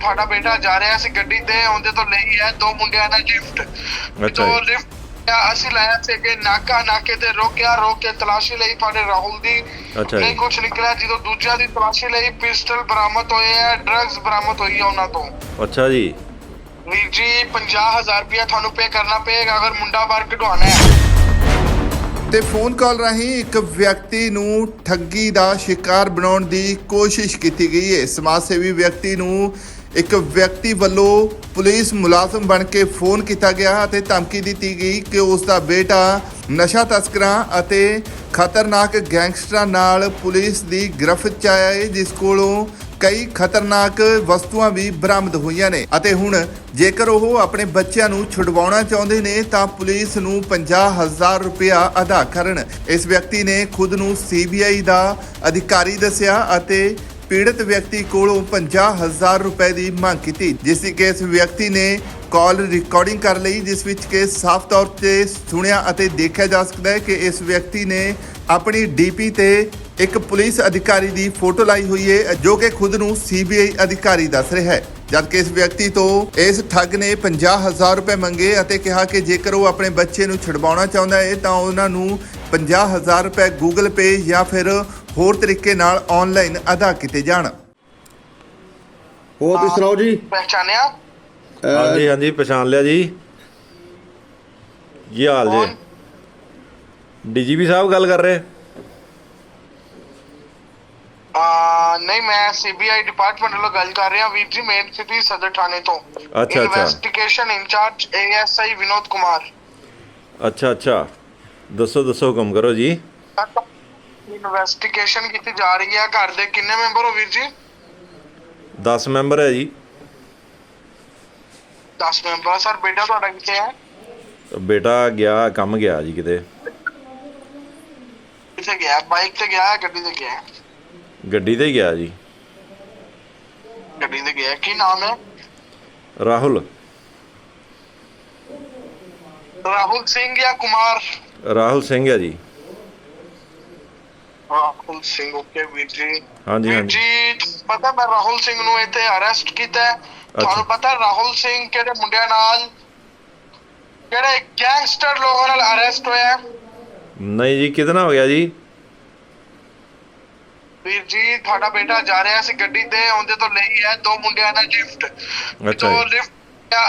ਤੁਹਾਡਾ ਬੇਟਾ ਜਾ ਰਿਹਾ ਸੀ ਗੱਡੀ ਤੇ ਉਹਦੇ ਤੋਂ ਲਈ ਹੈ ਦੋ ਮੁੰਡਿਆਂ ਦਾ ਲਿਫਟ ਅੱਛਾ ਤੋਂ ਜੀ। ਲਿਫਟ ਅਸੀਂ ਲਾਇਆ ਸੀ ਕਿ ਨਾਕਾ ਨਾਕੇ ਤੇ ਰੋਕਿਆ ਰੋਕ ਕੇ ਤਲਾਸ਼ੀ ਲਈ ਤੁਹਾਡੇ ਰਾਹੁਲ ਦੀ। ਅੱਛਾ ਜੀ। ਨਹੀਂ ਕੁਝ ਨਿਕਲਿਆ ਜਦੋਂ ਦੂਜਿਆਂ ਦੀ ਤਲਾਸ਼ੀ ਲਈ ਪਿਸਟਲ ਬਰਾਮਦ ਹੋਏ ਹੈ ਡਰੱਗਸ ਬਰਾਮਦ ਹੋਈ ਹੈ ਉਹਨਾਂ ਤੋਂ। ਅੱਛਾ ਜੀ। ਵੀਰ ਜੀ 50000 ਰੁਪਇਆ ਤੁਹਾਨੂੰ ਪੇ ਕਰਨਾ ਪਏਗਾ ਅਗਰ ਮੁੰਡਾ ਬਾਹਰ ਕਢਵਾਉਣਾ ਹੈ। ਤੇ ਫੋਨ ਕਾਲ ਰਾਹੀਂ ਇੱਕ ਵਿਅਕਤੀ ਨੂੰ ਠੱਗੀ ਦਾ ਸ਼ਿਕਾਰ ਬਣਾਉਣ ਦੀ ਕੋਸ਼ਿਸ਼ ਕੀਤੀ ਗਈ ਹੈ। ਸਮਾਜ ਸੇਵੀ ਵਿਅਕਤੀ ਨੂੰ ਇੱਕ ਵਿਅਕਤੀ ਵੱਲੋਂ ਪੁਲਿਸ ਮੁਲਾਜ਼ਮ ਬਣ ਕੇ ਫੋਨ ਕੀਤਾ ਗਿਆ ਅਤੇ ਧਮਕੀ ਦਿੱਤੀ ਗਈ ਕਿ ਉਸ ਦਾ ਬੇਟਾ ਨਸ਼ਾ ਤਸਕਰਾਂ ਅਤੇ ਖਤਰਨਾਕ ਗੈਂਗਸਟਰਾਂ ਨਾਲ ਪੁਲਿਸ ਦੀ ਗ੍ਰਿਫਤ ਚ ਆਇਆ ਹੈ, ਜਿਸ ਕੋਲੋਂ ਕਈ ਖਤਰਨਾਕ ਵਸਤੂਆਂ ਵੀ ਬਰਾਮਦ ਹੋਈਆਂ ਨੇ। ਅਤੇ ਹੁਣ ਜੇਕਰ ਉਹ ਆਪਣੇ ਬੱਚਿਆਂ ਨੂੰ ਛੁਡਵਾਉਣਾ ਚਾਹੁੰਦੇ ਨੇ, ਤਾਂ ਪੁਲਿਸ ਨੂੰ 50000 ਰੁਪਇਆ ਅਦਾ ਕਰਨ। ਇਸ ਵਿਅਕਤੀ ਨੇ ਖੁਦ ਨੂੰ ਸੀਬੀਆਈ ਦਾ ਅਧਿਕਾਰੀ ਦੱਸਿਆ ਅਤੇ ਪੀੜਤ ਵਿਅਕਤੀ ਕੋਲੋਂ 50000 ਰੁਪਏ ਦੀ ਮੰਗ ਕੀਤੀ, ਜਿਸ ਦੀ ਕਿ ਵਿਅਕਤੀ ਨੇ ਕਾਲ ਰਿਕਾਰਡਿੰਗ ਕਰ ਲਈ, ਜਿਸ ਵਿੱਚ ਕਿ ਸਾਫ਼ ਤੌਰ ਤੇ ਸੁਣਿਆ ਅਤੇ ਦੇਖਿਆ ਜਾ ਸਕਦਾ ਹੈ ਕਿ ਇਸ ਵਿਅਕਤੀ ਨੇ ਆਪਣੀ ਡੀਪੀ ਤੇ ਇੱਕ ਪੁਲਿਸ ਅਧਿਕਾਰੀ ਦੀ ਫੋਟੋ ਲਾਈ ਹੋਈ ਹੈ, ਜੋ ਕਿ ਖੁਦ ਨੂੰ ਸੀਬੀਆਈ ਅਧਿਕਾਰੀ ਦੱਸ ਰਿਹਾ ਹੈ। ਜਦਕਿ ਇਸ ਵਿਅਕਤੀ ਤੋਂ ਇਸ ਠੱਗ ਨੇ 50000 ਰੁਪਏ ਮੰਗੇ ਅਤੇ ਕਿਹਾ ਕਿ ਜੇਕਰ ਉਹ ਆਪਣੇ ਬੱਚੇ ਨੂੰ ਛੁਡਵਾਉਣਾ ਚਾਹੁੰਦਾ ਹੈ, ਤਾਂ ਉਹਨਾਂ ਨੂੰ 50000 ਰੁਪਏ ਗੂਗਲ ਪੇ ਜਾਂ ਫਿਰ ਹੋਰ ਤਰੀਕੇ ਨਾਲ ਆਨਲਾਈਨ ਅਦਾ ਕੀਤੇ ਜਾਣ। ਹੋਰ ਤੁਸੀਂ ਸੁਣਾਓ ਜੀ? ਪਹਿਚਾਨਿਆ ਅਹ, ਹਾਂਜੀ ਹਾਂਜੀ ਪਛਾਣ ਲਿਆ ਜੀ। ਕੀ ਹਾਲ? ਜੀ? ਡੀਜੀਪੀ ਸਾਹਿਬ ਗੱਲ ਕਰ ਰਹੇ। ਆ ਨਹੀਂ ਮੈਂ ਸੀਬੀਆਈ ਡਿਪਾਰਟਮੈਂਟ ਵੱਲੋਂ ਗੱਲ ਕਰ ਰਿਹਾ ਵੀਰ ਜੀ ਮੇਨ ਸਿਟੀ ਸਦਰ ਥਾਣੇ ਤੋਂ। ਅੱਛਾ। Investigation incharge ASI Vinod Kumar. ਅੱਛਾ ਅੱਛਾ। ਦੱਸੋ ਦੱਸੋ ਹੁਕਮ ਕਰੋ ਜੀ। ਇਨਵੈਸਟੀਗੇਸ਼ਨ ਕੀਤੀ ਜਾ ਰਹੀ ਹੈ ਘਰ ਦੇ ਕਿੰਨੇ ਮੈਂਬਰ ਹੋ ਵੀਰ ਜੀ? 10 ਮੈਂਬਰ ਹੈ ਜੀ। 10 ਮੈਂਬਰ ਸਰ ਬੇਟਾ ਤੁਹਾਡਾ ਕਿੱਥੇ ਹੈ? ਬੇਟਾ ਗਿਆ ਕੰਮ ਗਿਆ ਜੀ ਕਿਤੇ। ਕਿੱਥੇ ਗਿਆ? ਬਾਈਕ ਤੇ ਗਿਆ ਗੱਡੀ ਤੇ ਗਿਆ ਗੱਡੀ ਤੇ ਗਿਆ ਜੀ। ਗੱਡੀ ਤੇ ਗਿਆ। ਕੀ ਨਾਮ ਹੈ? ਰਾਹੁਲ। ਰਾਹੁਲ ਸਿੰਘ ਜਾਂ ਕੁਮਾਰ? ਰਾਹੁਲ ਸਿੰਘ ਹੈ ਜੀ। ਰਾਹੁਲ ਸਿੰਘ ਓਕੇ ਵੀਰ ਜੀ। ਹਾਂਜੀ ਵੀਰ ਹਾਂਜੀ। ਜੀ ਪਤਾ ਮੈਂ ਰਾਹੁਲ ਸਿੰਘ ਨੂੰ ਇੱਥੇ ਅਰੈਸਟ ਕੀਤਾ ਹੈ। ਤੁਹਾਨੂੰ ਪਤਾ ਰਾਹੁਲ ਸਿੰਘ ਕਿਹੜੇ ਮੁੰਡਿਆਂ ਨਾਲ ਕਿਹੜੇ ਗੈਂਗਸਟਰ ਲੋਕਾਂ ਨਾਲ ਅਰੈਸਟ ਹੋਇਆ ਹੈ? ਨਹੀਂ ਜੀ ਕਿਤਨਾ ਹੋ ਗਿਆ ਜੀ? ਵੀਰ ਜੀ ਤੁਹਾਡਾ ਬੇਟਾ ਜਾ ਰਿਹਾ ਸੀ ਗੱਡੀ ਤੇ ਉਹਦੇ ਤੋਂ ਲਈ ਹੈ ਦੋ ਮੁੰਡਿਆਂ ਦਾ ਲਿਫਟ ਅੱਛਾ ਜੀ। ਲਿਫਟ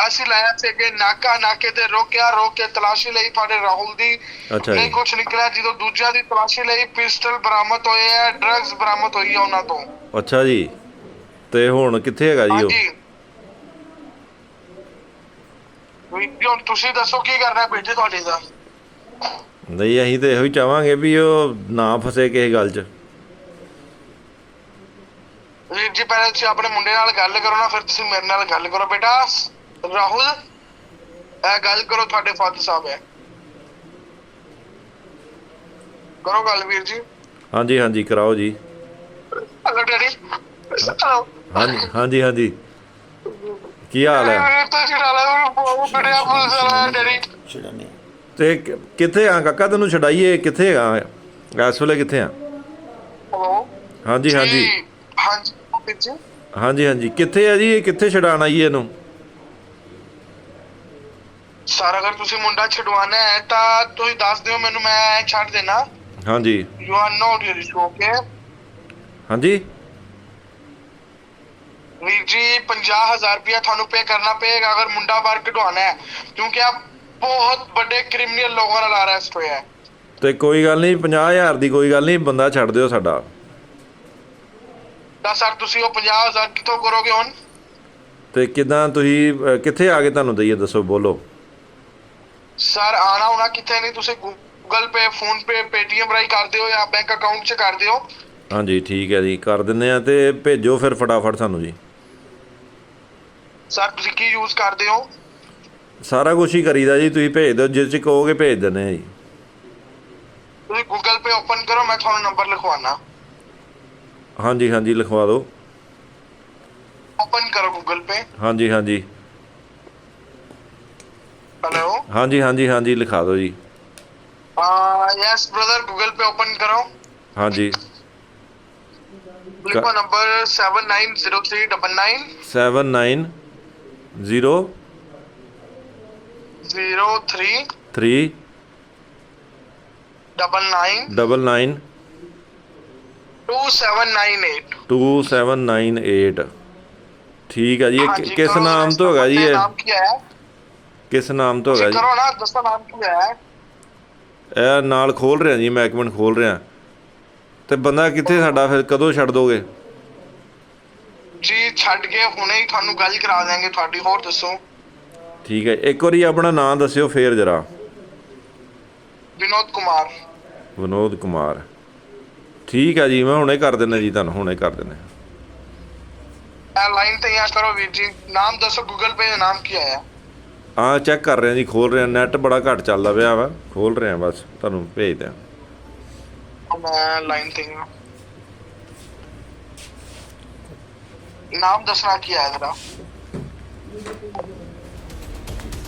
ਅਸੀਂ ਲਾਇਆ ਸੀ ਕਿ ਨਾਕਾ ਨਾਕੇ ਤੇ ਰੋਕਿਆ ਰੋਕ ਕੇ ਤਲਾਸ਼ੀ ਲਈ ਤੁਹਾਡੇ ਰਾਹੁਲ ਦੀ। ਅੱਛਾ ਨਹੀਂ ਜੀ ਕੁਝ ਨਿਕਲਿਆ ਜਦੋਂ ਦੂਜਿਆਂ ਦੀ ਤਲਾਸ਼ੀ ਲਈ ਪਿਸਟਲ ਬਰਾਮਦ ਹੋਏ ਹੈ ਡਰੱਗਸ ਬਰਾਮਦ ਹੋਈ ਹੈ ਉਹਨਾਂ ਤੋਂ। ਅੱਛਾ ਜੀ। ਤੇ ਹੁਣ ਕਿੱਥੇ ਹੈਗਾ ਜੀ ਉਹ? ਹਾਂਜੀ। ਜੀ, ਹੁਣ ਤੁਸੀਂ ਦੱਸੋ ਕੀ ਕਰਨਾ ਹੈ ਬੇਟੇ ਤੁਹਾਡੇ ਦਾ ਨਹੀਂ ਅਸੀਂ ਤੇ ਇਹੋ ਹੀ ਚਾਹਾਂਗੇ ਵੀ ਉਹ ਨਾ ਫਸੇ ਕਿਸੇ ਗੱਲ 'ਚ। ਵੀਰ ਜੀ ਪਹਿਲਾਂ ਤੁਸੀਂ ਆਪਣੇ ਮੁੰਡੇ ਨਾਲ ਗੱਲ ਕਰੋ ਨਾ ਫਿਰ ਤੁਸੀਂ ਮੇਰੇ ਨਾਲ ਗੱਲ ਕਰੋ ਬੇਟਾ। ਰਾਹੁਲ ਇਹ ਗੱਲ ਕਰੋ ਤੁਹਾਡੇ ਫਾਦਰ ਸਾਹਿਬ ਹੈ। ਕਰੋ ਗੱਲ ਵੀਰ ਜੀ। ਹਾਂਜੀ ਹਾਂਜੀ ਕਰਾਓ ਜੀ। Hello daddy. ਹਾਂਜੀ ਹਾਂਜੀ ਹਾਂਜੀ। ਕੀ ਹਾਲ ਹੈ? ਤਾਂ ਕਿੱਥੇ ਆ ਕਾਕਾ? ਤੈਨੂੰ ਛਡਾਈਏ ਕਿੱਥੇ ਹੈਗਾ ਇਸ ਵੇਲੇ ਕਿੱਥੇ ਆ? ਹਾਂਜੀ ਹਾਂਜੀ। ਹਾਂਜੀ ਹਾਂਜੀ ਹਾਂਜੀ। ਕਿੱਥੇ ਆ ਜੀ? ਇਹ ਕਿੱਥੇ ਛਡਾਣ ਆਈਏ ਇਹਨੂੰ? ਸਰ ਅਗਰ ਤੁਸੀਂ ਮੁੰਡਾ ਛਡਵਾਣਾ ਹੈ ਤਾਂ ਤੁਸੀਂ ਦੱਸ ਦਿਓ ਮੈਨੂੰ ਮੈਂ ਛੱਡ ਦੇਣਾ। ਹਾਂਜੀ। You are not you're okay ਹਾਂਜੀ। ਵੀਰ ਜੀ 50000 ਰੁਪਇਆ ਤੁਹਾਨੂੰ ਪੇ ਕਰਨਾ ਪਏਗਾ ਅਗਰ ਮੁੰਡਾ ਬਾਹਰ ਕਢਵਾਉਣਾ ਹੈ ਕਿਉਂਕਿ ਆਪ ਬਹੁਤ ਵੱਡੇ ਕ੍ਰਿਮੀਨਲ ਲੋਕਾਂ ਨਾਲ ਅਰੈਸਟ ਹੋਇਆ ਹੈ। ਤੇ ਕੋਈ ਗੱਲ ਨਹੀਂ 50000 ਦੀ ਕੋਈ ਗੱਲ ਨਹੀਂ ਬੰਦਾ ਛੱਡ ਦਿਓ ਸਾਡਾ। ਤਾਂ ਸਰ ਤੁਸੀਂ ਉਹ 50000 ਕਿੱਥੋਂ ਕਰੋਗੇ ਹੁਣ? ਤੇ ਕਿਦਾਂ ਤੁਸੀਂ ਅਹ, ਕਿੱਥੇ ਆ ਕੇ ਤੁਹਾਨੂੰ ਦਈਏ ਦੱਸੋ ਬੋਲੋ। ਸਰ ਆਣਾ ਹੋਣਾ ਕਿੱਥੇ ਨਹੀਂ ਤੁਸੀਂ Google Pay PhonePe Paytm ਰਾਹੀਂ ਕਰ ਦਿਓ ਜਾਂ ਬੈਂਕ ਅਕਾਊਂਟ 'ਚ ਕਰ ਦਿਓ ਹਾਂਜੀ ਠੀਕ ਹੈ ਜੀ ਕਰ ਦਿੰਨੇ ਆ ਤੇ ਭੇਜੋ ਫਿਰ ਫਟਾਫਟ ਸਾਨੂੰ ਜੀ। ਸਰ ਤੁਸੀਂ ਕੀ ਯੂਜ਼ ਕਰਦੇ ਹੋ? ਸਾਰਾ ਕੁਝ ਹੀ ਕਰੀਦਾ ਜੀ ਤੁਸੀਂ ਭੇਜ ਦਿਓ ਜਿਸ ਚ ਕਹੋਗੇ ਭੇਜ ਦਿੰਨੇ ਆ ਜੀ। ਤੁਸੀਂ ਗੂਗਲ ਪੇ ਓਪਨ ਕਰੋ ਮੈਂ ਤੁਹਾਨੂੰ ਨੰਬਰ ਲਿਖਵਾਉਣਾ। ਹਾਂਜੀ ਹਾਂਜੀ ਲਿਖਵਾ ਦਿਓ। ਓਪਨ ਕਰੋ ਗੂਗਲ ਪੇ ਹਾਂਜੀ ਹਾਂਜੀ। ਹੈਲੋ ਹਾਂਜੀ ਹਾਂਜੀ ਹਾਂਜੀ ਲਿਖਾ ਦਿਓ ਜੀ ਆ yes brother Google Pay open ਕਰੋ ਹਾਂਜੀ ਲਿਖੋ ਨੰਬਰ 790399 79 0 03 3 99 99 2798 2798 ਠੀਕ ਹੈ ਜੀ ਇਹ ਹਾਂਜੀ, ਕਿ- ਕਿਸ ਕਰੋ ਨਾਮ arrest। ਤੋਂ ਹੈਗਾ ਜੀ ਬੰਦੇ ਇਹ ਨਾਮ ਕੀ ਹੈ ਕਿਸ ਨਾਮ ਤੋਂ ਹੈਗਾ ਜੀ? ਕਰੋ ਦੱਸੋ ਨਾਮ ਕੀ ਹੈ ਇਹ ਨਾਲ ਖੋਲ ਰਿਹਾ ਜੀ ਮੈਂ ਇੱਕ ਮਿੰਟ ਖੋਲ ਰਿਹਾ। ਤੇ ਬੰਦਾ ਕਿੱਥੇ ਸਾਡਾ ਫਿਰ ਕਦੋਂ ਛੱਡ ਦੋਗੇ? ਜੀ ਛੱਡ ਕੇ ਹੁਣੇ ਹੀ ਤੁਹਾਨੂੰ ਗੱਲ ਕਰਾ ਦਾਂਗੇ ਤੁਹਾਡੀ ਹੋਰ ਦੱਸੋ। ਠੀਕ ਹੈ ਇੱਕ ਵਾਰੀ ਆਪਣਾ ਨਾਮ ਦੱਸਿਓ ਫੇਰ ਜਰਾ। ਵਿਨੋਦ ਕੁਮਾਰ। ਵਿਨੋਦ ਕੁਮਾਰ। ਠੀਕ ਹੈ ਜੀ ਮੈਂ ਹੁਣੇ ਕਰ ਦਿੰਦਾ ਜੀ ਤੁਹਾਨੂੰ ਹੁਣੇ ਕਰ ਦਿੰਦਾ। ਲਾਈਨ ਤੇ ਯਾ ਕਰੋ ਵੀਰ ਜੀ। ਨਾਮ ਦੱਸੋ ਗੂਗਲ ਪੇ ਦਾ ਨਾਮ ਕੀ ਆਇਆ? ਆ ਚੈੱਕ ਕਰ ਰਿਹਾ ਜੀ ਖੋਲ ਰਿਹਾ ਨੈਟ ਬੜਾ ਘੱਟ ਚੱਲਦਾ ਪਿਆ ਵਾ। ਖੋਲ ਰਿਹਾ ਬਸ ਤੁਹਾਨੂੰ ਭੇਜ ਦਿਆਂ।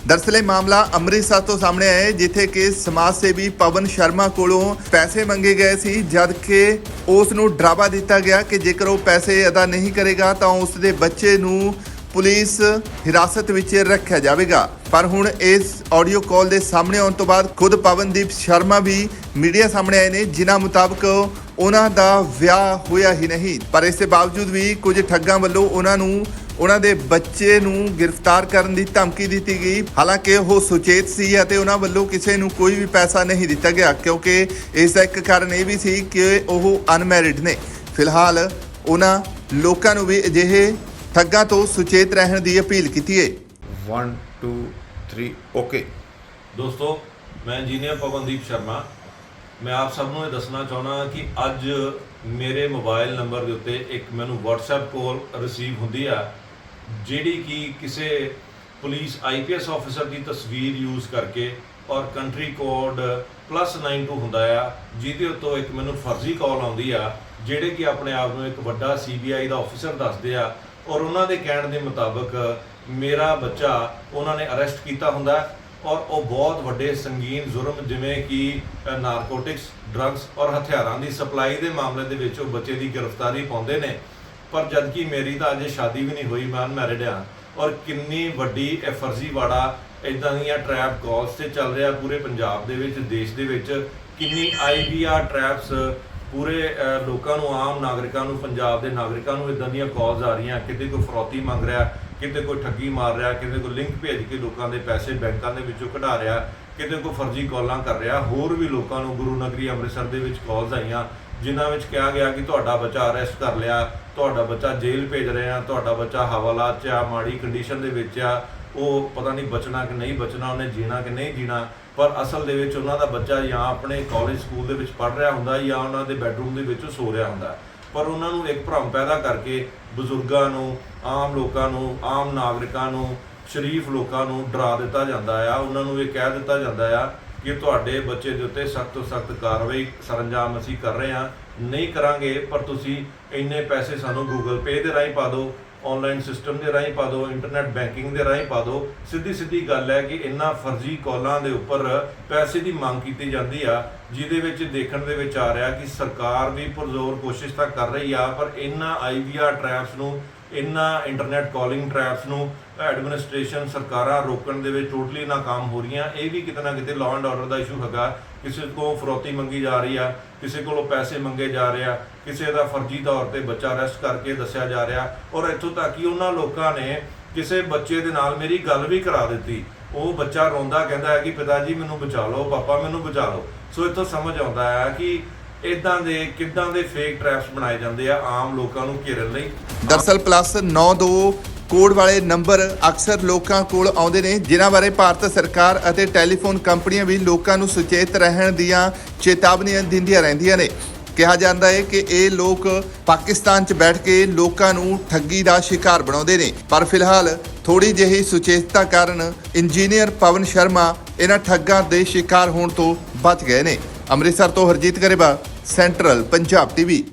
ਦਰਸਲ ਇਹ ਮਾਮਲਾ ਅੰਮ੍ਰਿਤਸਰ ਤੋਂ ਸਾਹਮਣੇ ਆਇਆ ਹੈ, ਜਿੱਥੇ ਕਿ ਸਮਾਜ ਸੇਵੀ ਪਵਨ ਸ਼ਰਮਾ ਕੋਲੋਂ ਪੈਸੇ ਮੰਗੇ ਗਏ ਸੀ ਜਦ ਕਿ ਉਸ ਨੂੰ ਡਰਾਵਾ ਦਿੱਤਾ ਗਿਆ ਕਿ ਜੇਕਰ ਉਹ ਪੈਸੇ ਅਦਾ ਨਹੀਂ ਕਰੇਗਾ ਤਾਂ ਉਸ ਦੇ ਬੱਚੇ ਨੂੰ ਪੁਲਿਸ ਹਿਰਾਸਤ ਵਿੱਚ ਰੱਖਿਆ ਜਾਵੇਗਾ। ਪਰ ਹੁਣ ਇਸ ਆਡੀਓ ਕਾਲ ਦੇ ਸਾਹਮਣੇ ਆਉਣ ਤੋਂ ਬਾਅਦ ਖੁਦ ਪਵਨਦੀਪ ਸ਼ਰਮਾ ਵੀ ਮੀਡੀਆ ਸਾਹਮਣੇ ਆਏ ਨੇ, ਜਿਨ੍ਹਾਂ ਮੁਤਾਬਕ ਉਹਨਾਂ ਦਾ ਵਿਆਹ ਹੋਇਆ ਹੀ ਨਹੀਂ। ਪਰ ਇਸ ਦੇ ਬਾਵਜੂਦ ਵੀ ਕੁਝ ਠੱਗਾਂ ਵੱਲੋਂ ਉਹਨਾਂ ਨੂੰ, ਉਹਨਾਂ ਦੇ ਬੱਚੇ ਨੂੰ ਗ੍ਰਿਫਤਾਰ ਕਰਨ ਦੀ ਧਮਕੀ ਦਿੱਤੀ ਗਈ। ਹਾਲਾਂਕਿ ਉਹ ਸੁਚੇਤ ਸੀ ਅਤੇ ਉਹਨਾਂ ਵੱਲੋਂ ਕਿਸੇ ਨੂੰ ਕੋਈ ਵੀ ਪੈਸਾ ਨਹੀਂ ਦਿੱਤਾ ਗਿਆ, ਕਿਉਂਕਿ ਇਸ ਦਾ ਇੱਕ ਕਾਰਨ ਇਹ ਵੀ ਸੀ ਕਿ ਉਹ ਅਨਮੈਰਿਡ ਨੇ। ਫਿਲਹਾਲ ਉਹਨਾਂ ਲੋਕਾਂ ਨੂੰ ਵੀ ਅਜਿਹੇ ਠੱਗਾਂ ਤੋਂ ਸੁਚੇਤ ਰਹਿਣ ਦੀ ਅਪੀਲ ਕੀਤੀ ਹੈ 1 2 3 ਓਕੇ ਦੋਸਤੋ, ਮੈਂ ਇੰਜੀਨੀਅਰ ਪਵਨਦੀਪ ਸ਼ਰਮਾ। ਮੈਂ ਆਪ ਸਭ ਨੂੰ ਇਹ ਦੱਸਣਾ ਚਾਹੁੰਦਾ ਕਿ ਅੱਜ ਮੇਰੇ ਮੋਬਾਈਲ ਨੰਬਰ ਦੇ ਉੱਤੇ ਇੱਕ ਮੈਨੂੰ WhatsApp ਕਾਲ ਰਿਸੀਵ ਹੁੰਦੀ ਆ, ਜਿਹੜੀ ਕਿ ਕਿਸੇ ਪੁਲਿਸ ਆਈਪੀਐਸ ਆਫੀਸਰ ਦੀ ਤਸਵੀਰ ਯੂਜ਼ ਕਰਕੇ ਔਰ ਕੰਟਰੀ ਕੋਡ +92 ਹੁੰਦਾ ਆ, ਜਿਹਦੇ ਉੱਤੋਂ ਇੱਕ ਮੈਨੂੰ ਫਰਜ਼ੀ ਕਾਲ ਆਉਂਦੀ ਆ, ਜਿਹੜੇ ਕਿ ਆਪਣੇ ਆਪ ਨੂੰ ਇੱਕ ਵੱਡਾ ਸੀਬੀਆਈ ਦਾ ਆਫੀਸਰ ਦੱਸਦੇ ਆ ਔਰ ਉਹਨਾਂ ਦੇ ਕਹਿਣ ਦੇ ਮੁਤਾਬਕ ਮੇਰਾ ਬੱਚਾ ਉਹਨਾਂ ਨੇ ਅਰੈਸਟ ਕੀਤਾ ਹੁੰਦਾ ਔਰ ਉਹ ਬਹੁਤ ਵੱਡੇ ਸੰਗੀਨ ਜੁਰਮ ਜਿਵੇਂ ਕਿ ਨਾਰਕੋਟਿਕਸ, ਡਰੱਗਸ ਔਰ ਹਥਿਆਰਾਂ ਦੀ ਸਪਲਾਈ ਦੇ ਮਾਮਲੇ ਦੇ ਵਿੱਚ ਉਹ ਬੱਚੇ ਦੀ ਗ੍ਰਿਫਤਾਰੀ ਪਾਉਂਦੇ ਨੇ। ਪਰ ਜਦ ਕਿ ਮੇਰੀ ਤਾਂ ਅਜੇ ਸ਼ਾਦੀ ਵੀ ਨਹੀਂ ਹੋਈ, ਮੈਂ ਅਨਮੈਰਿਡ ਆ ਔਰ ਕਿੰਨੀ ਵੱਡੀ ਇਹ ਫਰਜ਼ੀਵਾੜਾ ਇਦਾਂ ਦੀਆਂ ਟ੍ਰੈਪ ਕਾਲਸ ਤੇ ਚੱਲ ਰਿਹਾ ਪੂਰੇ ਪੰਜਾਬ ਦੇ ਵਿੱਚ, ਦੇਸ਼ ਦੇ ਵਿੱਚ, ਕਿੰਨੀ ਆਈਵੀਆਰ ਟ੍ਰੈਪਸ ਪੂਰੇ ਲੋਕਾਂ ਨੂੰ, ਆਮ ਨਾਗਰਿਕਾਂ ਨੂੰ, ਪੰਜਾਬ ਦੇ ਨਾਗਰਿਕਾਂ ਨੂੰ ਇਦਾਂ ਦੀਆਂ ਕਾਲਸ ਆ ਰਹੀਆਂ, ਕਿਤੇ ਕੋਈ ਫਰੌਤੀ ਮੰਗ ਰਿਹਾ, ਕਿਤੇ ਕੋਈ ਠੱਗੀ ਮਾਰ ਰਿਹਾ, ਕਿਤੇ ਕੋਈ ਲਿੰਕ ਭੇਜ ਕੇ ਲੋਕਾਂ ਦੇ ਪੈਸੇ ਬੈਂਕਾਂ ਦੇ ਵਿੱਚੋਂ ਕਢਾ ਰਿਹਾ, ਕਿਤੇ ਕੋਈ ਫਰਜ਼ੀ ਕਾਲਾਂ ਕਰ ਰਿਹਾ, ਹੋਰ ਵੀ ਲੋਕਾਂ ਨੂੰ ਗੁਰੂ ਨਗਰੀ ਅੰਮ੍ਰਿਤਸਰ ਦੇ ਵਿੱਚ ਕਾਲਸ ਆਈਆਂ, ਜਿਨ੍ਹਾਂ ਵਿੱਚ ਕਿਹਾ ਗਿਆ ਕਿ ਤੁਹਾਡਾ ਬੱਚਾ ਅਰੈਸਟ ਕਰ ਲਿਆ, ਤੁਹਾਡਾ ਬੱਚਾ ਜੇਲ੍ਹ ਭੇਜ ਰਹੇ ਆ, ਤੁਹਾਡਾ ਬੱਚਾ ਹਵਾਲਾਤ 'ਚ ਆ, ਮਾੜੀ ਕੰਡੀਸ਼ਨ ਦੇ ਵਿੱਚ ਆ, ਉਹ ਪਤਾ ਨਹੀਂ ਬਚਣਾ ਕਿ ਨਹੀਂ ਬਚਣਾ, ਉਹਨੇ ਜੀਣਾ ਕਿ ਨਹੀਂ ਜੀਣਾ ਪਰ ਅਸਲ ਦੇ ਵਿੱਚ ਉਹਨਾਂ ਦਾ ਬੱਚਾ ਜਾਂ ਆਪਣੇ ਕਾਲਜ ਸਕੂਲ ਦੇ ਵਿੱਚ ਪੜ੍ਹ ਰਿਹਾ ਹੁੰਦਾ ਜਾਂ ਉਹਨਾਂ ਦੇ ਬੈੱਡਰੂਮ ਦੇ ਵਿੱਚ ਸੋ ਰਿਹਾ ਹੁੰਦਾ। ਪਰ ਉਹਨਾਂ ਨੂੰ ਇੱਕ ਭਰਮ ਪੈਦਾ ਕਰਕੇ ਬਜ਼ੁਰਗਾਂ ਨੂੰ, ਆਮ ਲੋਕਾਂ ਨੂੰ, ਆਮ ਨਾਗਰਿਕਾਂ ਨੂੰ, ਸ਼ਰੀਫ ਲੋਕਾਂ ਨੂੰ ਡਰਾ ਦਿੱਤਾ ਜਾਂਦਾ ਆ। ਉਹਨਾਂ ਨੂੰ ਇਹ ਕਹਿ ਦਿੱਤਾ ਜਾਂਦਾ ਆ ਕਿ ਤੁਹਾਡੇ ਬੱਚੇ ਦੇ ਉੱਤੇ ਸਖਤ ਤੋਂ ਸਖਤ ਕਾਰਵਾਈ ਸਰੰਜਾਮ ਅਸੀਂ ਕਰ ਰਹੇ ਹਾਂ। ਨਹੀਂ ਕਰਾਂਗੇ, ਪਰ ਤੁਸੀਂ ਇੰਨੇ ਪੈਸੇ ਸਾਨੂੰ ਗੂਗਲ ਪੇ ਦੇ ਰਾਹੀਂ ਪਾ ਦਿਓ। ਆਨਲਾਈਨ ਸਿਸਟਮ ਦੇ ਰਾਹੀਂ ਪਾ ਦਿਓ ਇੰਟਰਨੈਟ ਬੈਂਕਿੰਗ ਦੇ ਰਾਹੀਂ ਪਾ ਦਿਓ ਸਿੱਧੀ ਸਿੱਧੀ ਗੱਲ ਹੈ ਕਿ ਇੰਨਾ ਫਰਜ਼ੀ ਕਾਲਾਂ ਦੇ ਉੱਪਰ ਪੈਸੇ ਦੀ ਮੰਗ ਕੀਤੀ ਜਾਂਦੀ ਆ, ਜਿਹਦੇ ਵਿੱਚ ਦੇਖਣ ਦੇ ਵਿੱਚ ਆ ਰਿਹਾ ਕਿ ਸਰਕਾਰ ਵੀ ਪੁਰਜ਼ੋਰ ਕੋਸ਼ਿਸ਼ ਤਾਂ ਕਰ ਰਹੀ ਆ, ਪਰ ਇਹਨਾਂ ਆਈਵੀਆਰ ਟ੍ਰੈਪਸ ਨੂੰ ਇਹਨਾਂ ਇੰਟਰਨੈਟ ਕਾਲਿੰਗ ਟ੍ਰੈਪਸ ਨੂੰ ਐਡਮਿਨਿਸਟ੍ਰੇਸ਼ਨ ਸਰਕਾਰਾਂ ਰੋਕਣ ਦੇ ਵਿੱਚ ਟੋਟਲੀ ਨਾਕਾਮ ਹੋ ਰਹੀਆਂ। ਇਹ ਵੀ ਕਿਤੇ ਨਾ ਕਿਤੇ ਲਾਅ ਐਂਡ ਆਰਡਰ ਦਾ ਇਸ਼ੂ ਹੈਗਾ। ਕਿਸੇ ਕੋਲ ਫਰੋਤੀ ਮੰਗੀ ਜਾ ਰਹੀ ਆ, ਕਿਸੇ ਕੋਲੋਂ ਪੈਸੇ ਮੰਗੇ ਜਾ ਰਹੇ ਆ, ਕਿਸੇ ਦਾ ਫਰਜ਼ੀ ਤੌਰ ਤੇ ਬੱਚਾ ਅਰੈਸਟ ਕਰਕੇ ਦੱਸਿਆ ਜਾ ਰਿਹਾ। ਔਰ ਇੱਥੋਂ ਤੱਕ ਕਿ ਉਹਨਾਂ ਲੋਕਾਂ ਨੇ ਕਿਸੇ ਬੱਚੇ ਦੇ ਨਾਲ ਮੇਰੀ ਗੱਲ ਵੀ ਕਰਾ ਦਿੱਤੀ। ਉਹ ਬੱਚਾ ਰੋਂਦਾ ਕਹਿੰਦਾ ਹੈ ਕਿ ਪਿਤਾ ਜੀ ਮੈਨੂੰ ਬਚਾ ਲਓ, ਪਾਪਾ ਮੈਨੂੰ ਬਚਾ ਲਓ। ਸੋ ਇੱਥੋਂ ਸਮਝ ਆਉਂਦਾ ਹੈ ਕਿ ਇਦਾਂ ਦੇ, ਕਿੱਦਾਂ ਦੇ ਫੇਕ ਟ੍ਰੈਪਸ ਬਣਾਏ ਜਾਂਦੇ ਆ ਆਮ ਲੋਕਾਂ ਨੂੰ ਘੇਰਨ ਲਈ? ਦਰਅਸਲ ਪਲੱਸ 92 ਕੋਡ ਵਾਲੇ ਨੰਬਰ ਅਕਸਰ ਲੋਕਾਂ ਕੋਲ ਆਉਂਦੇ ਨੇ, ਜਿਨ੍ਹਾਂ ਬਾਰੇ ਭਾਰਤ ਸਰਕਾਰ ਅਤੇ ਟੈਲੀਫੋਨ ਕੰਪਨੀਆਂ ਵੀ ਲੋਕਾਂ ਨੂੰ ਸੁਚੇਤ ਰਹਿਣ ਦੀਆਂ ਚੇਤਾਵਨੀਆਂ ਦਿੰਦੀਆਂ ਰਹਿੰਦੀਆਂ ਨੇ। ਕਿਹਾ ਜਾਂਦਾ ਹੈ ਕਿ ਇਹ ਲੋਕ ਪਾਕਿਸਤਾਨ 'ਚ ਬੈਠ ਕੇ ਲੋਕਾਂ ਨੂੰ ਠੱਗੀ ਦਾ ਸ਼ਿਕਾਰ ਬਣਾਉਂਦੇ ਨੇ। ਪਰ ਫਿਲਹਾਲ ਥੋੜੀ ਜਿਹੀ ਸੁਚੇਤਤਾ ਕਾਰਨ ਇੰਜੀਨੀਅਰ ਪਵਨ ਸ਼ਰਮਾ ਇਹਨਾਂ ਠੱਗਾਂ ਦੇ ਸ਼ਿਕਾਰ ਹੋਣ ਤੋਂ ਬਚ ਗਏ ਨੇ। ਅੰਮ੍ਰਿਤਸਰ ਤੋਂ ਹਰਜੀਤ ਗਰੇਬਾ ਸੈਂਟਰਲ ਪੰਜਾਬ ਟੀਵੀ